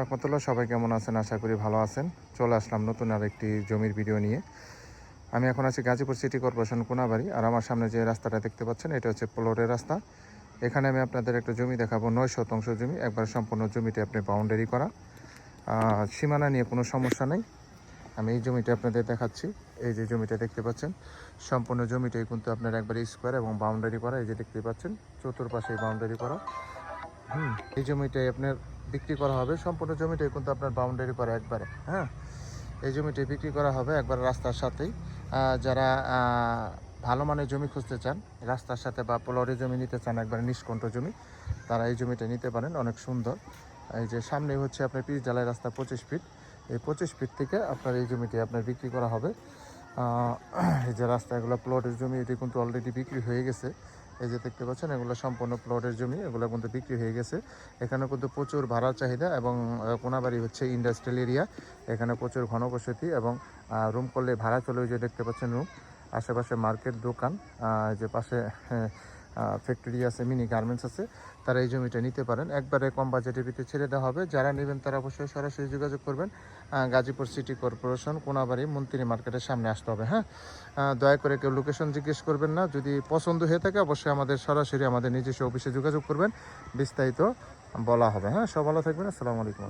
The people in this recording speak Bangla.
রহমতুল্লাহ, সবাই কেমন আছেন? আশা করি ভালো আছেন। চলে আসলাম নতুন আর একটি জমির ভিডিও নিয়ে। আমি এখন আছি গাজীপুর সিটি কর্পোরেশন কোনাবাড়ি, আর আমার সামনে যে রাস্তাটা দেখতে পাচ্ছেন, এটা হচ্ছে প্লটের রাস্তা। এখানে আমি আপনাদের একটা জমি দেখাবো, নয় শতাংশ জমি। একবার সম্পূর্ণ জমিতে আপনি বাউন্ডারি করা। সীমানা নিয়ে কোনো সমস্যা নেই। আমি এই জমিটা আপনাদের দেখাচ্ছি। এই যে জমিটা দেখতে পাচ্ছেন, সম্পূর্ণ জমিটাই কিন্তু আপনার একবার স্কোয়ার এবং বাউন্ডারি করা। এই যে দেখতে পাচ্ছেন, চতুর্পাশে বাউন্ডারি করা। হুম, এই জমিটাই আপনার বিক্রি করা হবে। সম্পূর্ণ জমিটাই কিন্তু আপনার বাউন্ডারি করা একবারে হ্যাঁ? এই জমিটাই বিক্রি করা হবে একবার রাস্তার সাথেই। যারা ভালো মানের জমি খুঁজতে চান, রাস্তার সাথে বা প্লটে জমি নিতে চান, একবার নিষ্কণ্ঠ জমি, তারা এই জমিটা নিতে পারেন, অনেক সুন্দর। এই যে সামনে হচ্ছে আপনার পিচ ঢালাই রাস্তা পঁচিশ ফিট। এই পঁচিশ ফিট থেকে আপনার এই জমিটি আপনার বিক্রি করা হবে। এই যে রাস্তা এগুলো প্লটের জমি এটি কিন্তু অলরেডি বিক্রি হয়ে গেছে। এই যে দেখতে পাচ্ছেন, এগুলো সম্পূর্ণ প্লটের জমি, এগুলো কিন্তু বিক্রি হয়ে গেছে। এখানে কিন্তু প্রচুর ভাড়ার চাহিদা এবং কোনাবাড়ি হচ্ছে ইন্ডাস্ট্রিয়াল এরিয়া এখানে প্রচুর ঘনবসতি এবং রুম করলে ভাড়া চলে যে দেখতে পাচ্ছেন রুম আশেপাশে মার্কেট দোকান যে পাশে ফ্যাক্টরি আছে মিনি গার্মেন্টস আছে, তারা এই জমিটা নিতে পারেন। একবারে কম বাজেটের ভিতরে ছেড়ে দেওয়া হবে। যারা নেবেন তারা অবশ্যই সরাসরি যোগাযোগ করবেন। গাজীপুর সিটি কর্পোরেশন কোনাবাড়ি, মন্ত্রী মার্কেটের সামনে আসতে হবে হ্যাঁ? দয়া করে কেউ লোকেশন জিজ্ঞেস করবেন না। যদি পছন্দ হয়ে থাকে, অবশ্যই আমাদের সরাসরি আমাদের নিজস্ব অফিসে যোগাযোগ করবেন। বিস্তারিত বলা হবে হ্যাঁ? সব ভালো থাকবেন। আসসালামু আলাইকুম।